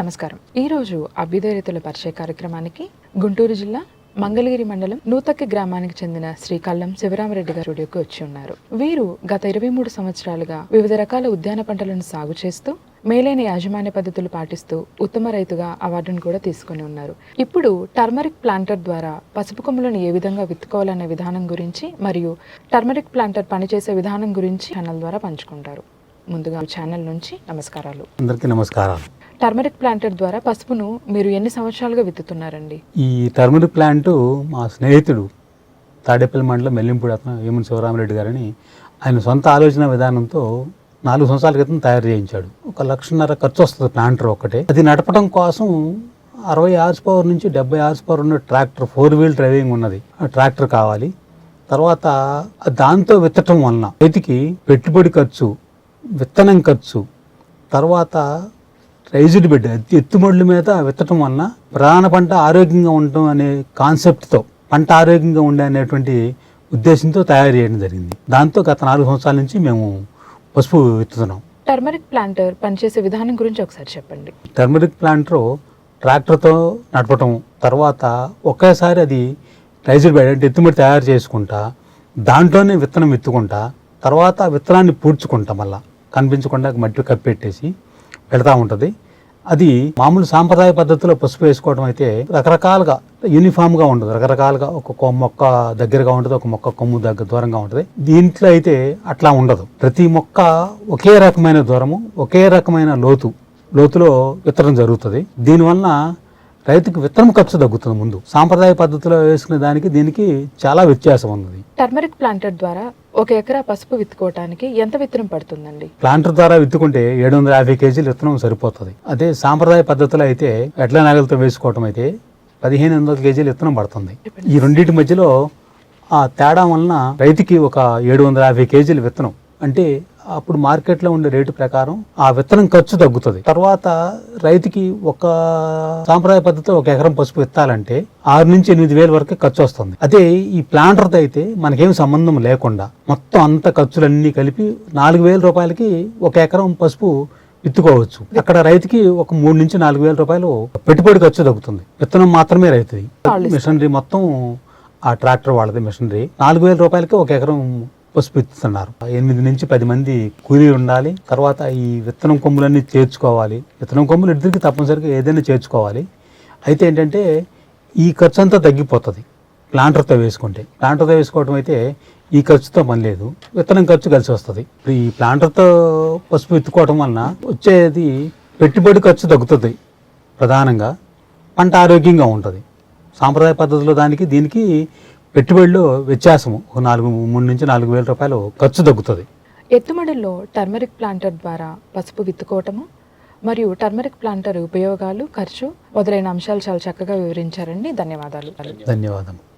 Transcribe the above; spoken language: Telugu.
నమస్కారం. ఈరోజు అభ్యుదయ రైతుల పరిచయ కార్యక్రమానికి గుంటూరు జిల్లా మంగళగిరి మండలం నూతక్కి గ్రామానికి చెందిన శ్రీ శివరామరెడ్డి గారు స్టూడియోకి వచ్చి ఉన్నారు. వీరు గత ఇరవై మూడు సంవత్సరాలుగా వివిధ రకాల ఉద్యాన పంటలను సాగు చేస్తూ మేలైన యాజమాన్య పద్ధతులు పాటిస్తూ ఉత్తమ రైతుగా అవార్డును కూడా తీసుకుని ఉన్నారు. ఇప్పుడు టర్మరిక్ ప్లాంటర్ ద్వారా పసుపు కొమ్ములను ఏ విధంగా విత్తుకోవాలనే విధానం గురించి మరియు టర్మరిక్ ప్లాంటర్ పనిచేసే విధానం గురించి ఛానల్ ద్వారా పంచుకుంటారు. ముందుగా ఛానల్ నుంచి నమస్కారాలు. అందరికీ నమస్కారాలు. టర్మరిక్ ప్లాంట్ ద్వారా పసుపును మీరు ఎన్ని సంవత్సరాలుగా విత్తుతున్నారండి? ఈ టర్మరిక్ ప్లాంట్ మా స్నేహితుడు తాడేపల్లి మండలం మెల్లింపూడి అతను వేమన్ శివరామరెడ్డి గారని ఆయన సొంత ఆలోచన విధానంతో నాలుగు సంవత్సరాల క్రితం తయారు చేయించాడు. ఒక లక్షన్నర ఖర్చు వస్తుంది ప్లాంటర్ ఒక్కటే. అది నడపడం కోసం అరవై హార్స్ పవర్ నుంచి డెబ్బై హార్స్ పవర్ ఉన్న ట్రాక్టర్ ఫోర్ వీల్ డ్రైవింగ్ ఉన్నది. ఆ ట్రాక్టర్ కావాలి. తర్వాత దాంతో విత్తటం వలన రైతుకి పెట్టుబడి ఖర్చు విత్తనం ఖర్చు తర్వాత రైజ్డ్ బెడ్ ఎత్తుమడుల మీద విత్తటం వలన ప్రధాన పంట ఆరోగ్యంగా ఉండటం అనే కాన్సెప్ట్తో పంట ఆరోగ్యంగా ఉండే అనేటువంటి ఉద్దేశంతో తయారు చేయడం జరిగింది. దాంతో గత నాలుగు సంవత్సరాల నుంచి మేము పసుపు విత్తుతున్నాం. టర్మరిక్ ప్లాంటర్ పనిచేసే విధానం గురించి ఒకసారి చెప్పండి. టర్మరిక్ ప్లాంటర్ ట్రాక్టర్తో నడపటం తర్వాత ఒకేసారి అది రైజ్డ్ బెడ్ అంటే ఎత్తుమడి తయారు చేసుకుంటా దాంట్లోనే విత్తనం విత్తుకుంటా తర్వాత విత్తనాన్ని పూడ్చుకుంటా మళ్ళా. కనిపించకుండా మట్టి కప్పెట్టేసి పెడతా ఉంటుంది. అది మామూలు సాంప్రదాయ పద్ధతిలో పసుపు వేసుకోవడం అయితే రకరకాలుగా యూనిఫామ్గా ఉండదు. రకరకాలుగా ఒక కొ- మొక్క దగ్గరగా ఉంటుంది ఒక మొక్క కొమ్ము దగ్గర దూరంగా ఉంటుంది. దీంట్లో అయితే అట్లా ఉండదు. ప్రతి మొక్క ఒకే రకమైన దూరము ఒకే రకమైన లోతు లోతులో విత్తనం జరుగుతుంది. దీనివల్ల రైతుకు విత్తనం ఖర్చు తగ్గుతుంది ముందు. సాంప్రదాయ పద్ధతిలో వేసుకునే దానికి దీనికి చాలా వ్యత్యాసం ఉంది టర్మరిక్ ప్లాంటర్ ద్వారా ఒక ఎకరా పసుపు విత్తుకోవటానికి ఎంత విత్తనం పడుతుందండి? ప్లాంటర్ ద్వారా విత్తుకుంటే ఏడు వందల యాభై కేజీలు విత్తనం సరిపోతుంది. అదే సాంప్రదాయ పద్ధతిలో అయితే ఎడ్ల నాగలతో వేసుకోవటం అయితే పదిహేను వందల కేజీలు విత్తనం పడుతుంది. ఈ రెండింటి మధ్యలో ఆ తేడా వలన రైతుకి ఒక ఏడు వందల యాభై కేజీలు విత్తనం అంటే అప్పుడు మార్కెట్లో ఉండే రేటు ప్రకారం ఆ విత్తనం ఖర్చు తగ్గుతుంది. తర్వాత రైతుకి ఒక సాంప్రదాయ పద్ధతిలో ఒక ఎకరం పసుపు విత్తాలంటే ఆరు నుంచి ఎనిమిది వేల వరకు ఖర్చు వస్తుంది. అదే ఈ ప్లాంటర్తో అయితే మనకేం సంబంధం లేకుండా మొత్తం అంత ఖర్చులన్నీ కలిపి నాలుగు వేల రూపాయలకి ఒక ఎకరం పసుపు విత్తుకోవచ్చు. అక్కడ రైతుకి ఒక మూడు నుంచి నాలుగు వేల రూపాయలు పెట్టుబడి ఖర్చు తగ్గుతుంది. విత్తనం మాత్రమే రైతుది. మిషనరీ మొత్తం ఆ ట్రాక్టర్ వాళ్ళది మిషనరీ. నాలుగు వేల రూపాయలకి ఒక ఎకరం పసుపు ఎనిమిది నుంచి పది మంది కూలీలు ఉండాలి. తర్వాత ఈ విత్తనం కొమ్ములన్నీ చేర్చుకోవాలి. విత్తనం కొమ్ములు ఇద్దరికి తప్పనిసరిగా ఏదైనా చేర్చుకోవాలి. అయితే ఏంటంటే ఈ ఖర్చు అంతా తగ్గిపోతుంది ప్లాంటర్తో వేసుకుంటే. ప్లాంటర్తో వేసుకోవడం అయితే ఈ ఖర్చుతో పని లేదు. విత్తనం ఖర్చు కలిసి వస్తుంది. ఇప్పుడు ఈ ప్లాంటర్తో పసుపు విత్తుకోవడం వలన వచ్చేది పెట్టుబడి ఖర్చు తగ్గుతుంది ప్రధానంగా. పంట ఆరోగ్యంగా ఉంటుంది. సాంప్రదాయ పద్ధతిలో దానికి దీనికి పెట్టుబడిలో వ్యత్యాసము. ఒక నాలుగు మూడు నుంచి నాలుగు వేల రూపాయలు ఖర్చు తగ్గుతుంది. ఎత్తుమడుల్లో టర్మరిక్ ప్లాంటర్ ద్వారా పసుపు విత్తుకోవటము మరియు టర్మరిక్ ప్లాంటర్ ఉపయోగాలు ఖర్చు మొదలైన అంశాలు చాలా చక్కగా వివరించారండి. ధన్యవాదాలు. ధన్యవాదం